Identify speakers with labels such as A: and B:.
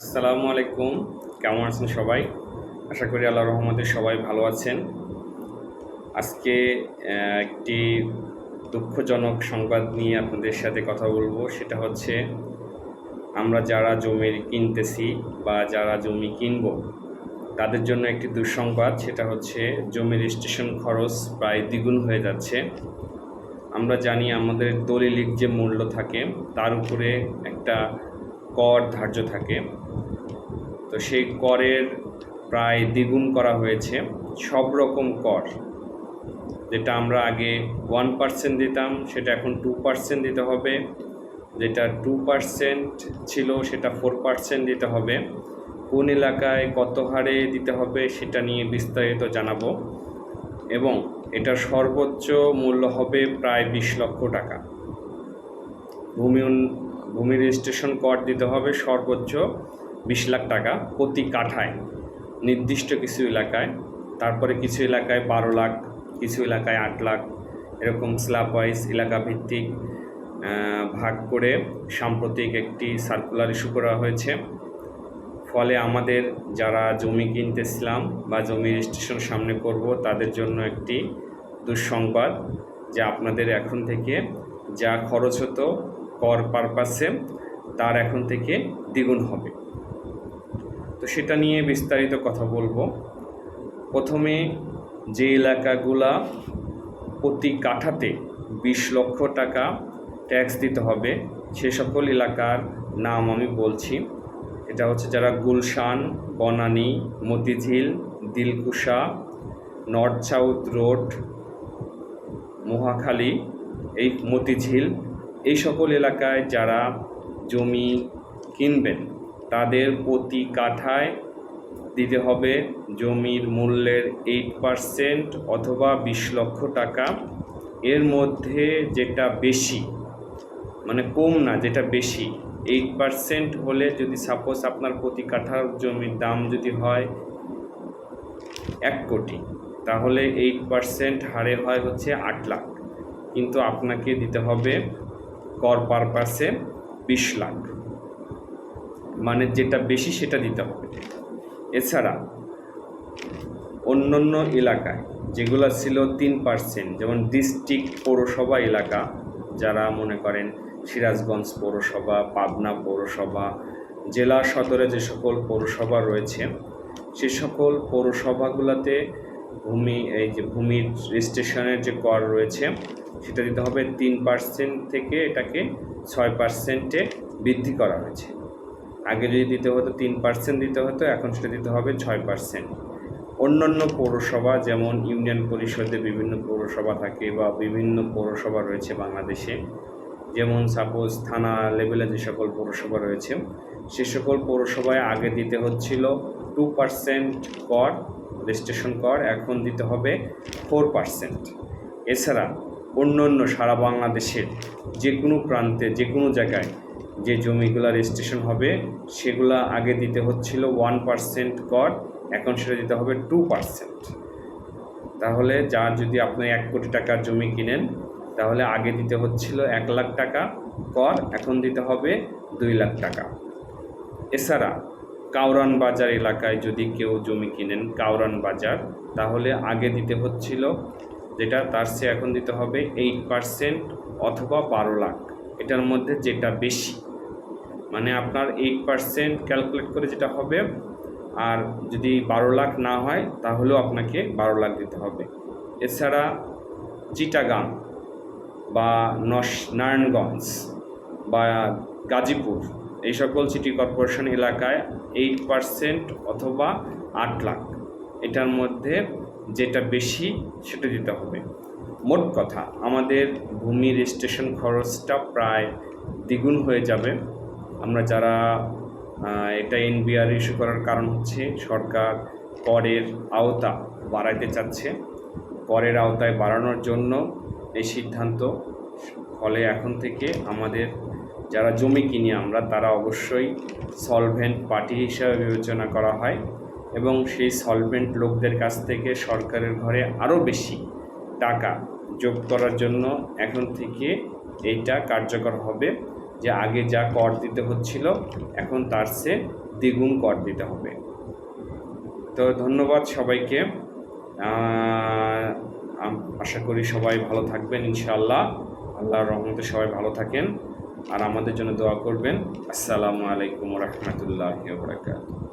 A: আসসালামু আলাইকুম। কেমন আছেন সবাই? আশা করি আল্লাহ রহমতে সবাই ভালো আছেন। আজকে একটি দুঃখজনক সংবাদ নিয়ে আপনাদের সাথে কথা বলব। সেটা হচ্ছে, আমরা যারা জমি কিনতেছি বা যারা জমি কিনব, তাদের জন্য একটি দুঃসংবাদ। সেটা হচ্ছে, জমির রেজিস্ট্রেশন খরচ প্রায় দ্বিগুণ হয়ে যাচ্ছে। আমরা জানি আমাদের দলিলিক যে মূল্য থাকে, তার উপরে একটা কর ধার্য থাকে। তো সেই করের প্রায় দ্বিগুণ করা হয়েছে। সব রকম কর যেটা আমরা আগে ওয়ান পার্সেন্ট দিতাম, সেটা এখন টু পার্সেন্ট দিতে হবে। যেটা টু পার্সেন্ট ছিল, সেটা ফোর পার্সেন্ট দিতে হবে। কোন এলাকায় কত হারে দিতে হবে, সেটা নিয়ে বিস্তারিত জানাব। এবং এটার সর্বোচ্চ মূল্য হবে প্রায় বিশ লক্ষ টাকা। ভূমি ভূমি রেজিস্ট্রেশন কর দিতে হবে সর্বোচ্চ বিশ লাখ টাকা প্রতি কাঠায়, নির্দিষ্ট কিছু এলাকায়। তারপরে কিছু এলাকায় বারো লাখ, কিছু এলাকায় আট লাখ, এরকম স্ল্যাব ওয়াইজ এলাকা ভিত্তিক ভাগ করে সাম্প্রতিক একটি সার্কুলার ইস্যু করা হয়েছে। ফলে আমাদের যারা জমি কিনতেছিলাম বা জমি রেজিস্ট্রেশন সামনে করব, তাদের জন্য একটি দুঃসংবাদ যে আপনাদের এখন থেকে যা খরচ হতো কর পারপাসে তার এখন থেকে দ্বিগুণ হবে। তো সেটা নিয়ে বিস্তারিত কথা বলব। প্রথমে যে এলাকাগুলা প্রতি কাঠাতে বিশ লক্ষ টাকা ট্যাক্স দিতে হবে, সে সকল এলাকার নাম আমি বলছি। এটা হচ্ছে যারা Gulshan, Banani, Motijheel, Dilkusha, north south road, Mohakhali, এই মতিঝিল এই সকল এলাকায় যারা জমি কিনবেন, তাদের প্রতি কাঠায় দিতে হবে জমির মূল্যের এইট পারসেন্ট অথবা বিশ লক্ষ টাকা। এর মধ্যে যেটা বেশি মানে কম না, যেটা বেশি এইট পারসেন্ট হলে যদি সাপোজ আপনার প্রতি কাঠার জমির দাম যদি হয় এক কোটি, তাহলে এইট পারসেন্ট হারে হয় হচ্ছে আট লাখ। কিন্তু আপনাকে দিতে হবে কর পারপাসে বিশ লাখ। মানে যেটা বেশি সেটা দিতে হবে। এছাড়া অন্যান্য এলাকায় যেগুলো ছিল তিন পার্সেন্ট, যেমন ডিস্ট্রিক্ট পৌরসভা এলাকা, যারা মনে করেন সিরাজগঞ্জ পৌরসভা, পাবনা পৌরসভা, জেলা সদরে যে সকল পৌরসভা রয়েছে, সে সকল পৌরসভাগুলোতে ভূমি, এই যে ভূমির রেজিস্ট্রেশনের যে কর রয়েছে, সেটা দিতে হবে তিন পার্সেন্ট থেকে এটাকে ছয় পার্সেন্টে বৃদ্ধি করা হয়েছে। আগে যদি দিতে হতো তিন পার্সেন্ট দিতে হতো, এখন সেটা দিতে হবে ছয় পার্সেন্ট অন্যান্য পৌরসভা, যেমন ইউনিয়ন পরিষদে বিভিন্ন পৌরসভা থাকে বা বিভিন্ন পৌরসভা রয়েছে বাংলাদেশে, যেমন সাপোজ থানা লেভেলে যে সকল পৌরসভা রয়েছে, সে সকল পৌরসভায় আগে দিতে হচ্ছিল টু পার্সেন্ট কর রেজিস্ট্রেশন কর এখন দিতে হবে ফোর পার্সেন্ট এছাড়া অন্য অন্য সারা বাংলাদেশের যে কোনো প্রান্তে যে কোনো জায়গায় যে জমিগুলো রেজিস্ট্রেশন হবে, সেগুলা আগে দিতে হচ্ছিল ওয়ান পার্সেন্ট কর এখন সেটা দিতে হবে টু পার্সেন্ট তাহলে যার যদি আপনি এক কোটি টাকার জমি কিনেন, তাহলে আগে দিতে হচ্ছিল এক লাখ টাকা কর এখন দিতে হবে দুই লাখ টাকা। এছাড়া কাউরান বাজার এলাকায় যদি কেউ জমি কিনেন কাউরান বাজার, তাহলে আগে দিতে হচ্ছিল যেটা তার সে এখন দিতে হবে এইট পার্সেন্ট অথবা বারো লাখ। এটার মধ্যে যেটা বেশি মানে আপনার এইট পার্সেন্ট ক্যালকুলেট করে যেটা হবে, আর যদি বারো লাখ না হয়, তাহলেও আপনাকে বারো লাখ দিতে হবে। এছাড়া চিটাগাং বা নস, নারায়ণগঞ্জ বা গাজীপুর এই সকল সিটি কর্পোরেশন এলাকায় এইট পার্সেন্ট অথবা আট লাখ। এটার মধ্যে যেটা বেশি, সেটা দিতে হবে। মোট কথা, আমাদের ভূমি রেজিস্ট্রেশন খরচটা প্রায় দ্বিগুণ হয়ে যাবে। আমরা যারা এটা এনবিআর ইস্যু করার কারণ হচ্ছে, সরকার করের আওতা বাড়াইতে চাচ্ছে। করের আওতায় বাড়ানোর জন্য এই সিদ্ধান্ত ফলে এখন থেকে আমাদের যারা জমি কিনি আমরা, তারা অবশ্যই সলভেন্ট পার্টি হিসাবে বিবেচনা করা হয় এবং সেই সলভেন্ট লোকদের কাছ থেকে সরকারের ঘরে আরও বেশি টাকা যোগ করার জন্য এখন থেকে এইটা কার্যকর হবে যে আগে যা কর দিতে হচ্ছিল, এখন তার সে দ্বিগুণ কর দিতে হবে। তো ধন্যবাদ সবাইকে। আশা করি সবাই ভালো থাকবেন ইনশাআল্লাহ। আল্লাহর রহমতে সবাই ভালো থাকেন। আর আমাদের জন্য দোয়া করবেন। আসসালামু আলাইকুম রহমতুল্লাহ বরাকাত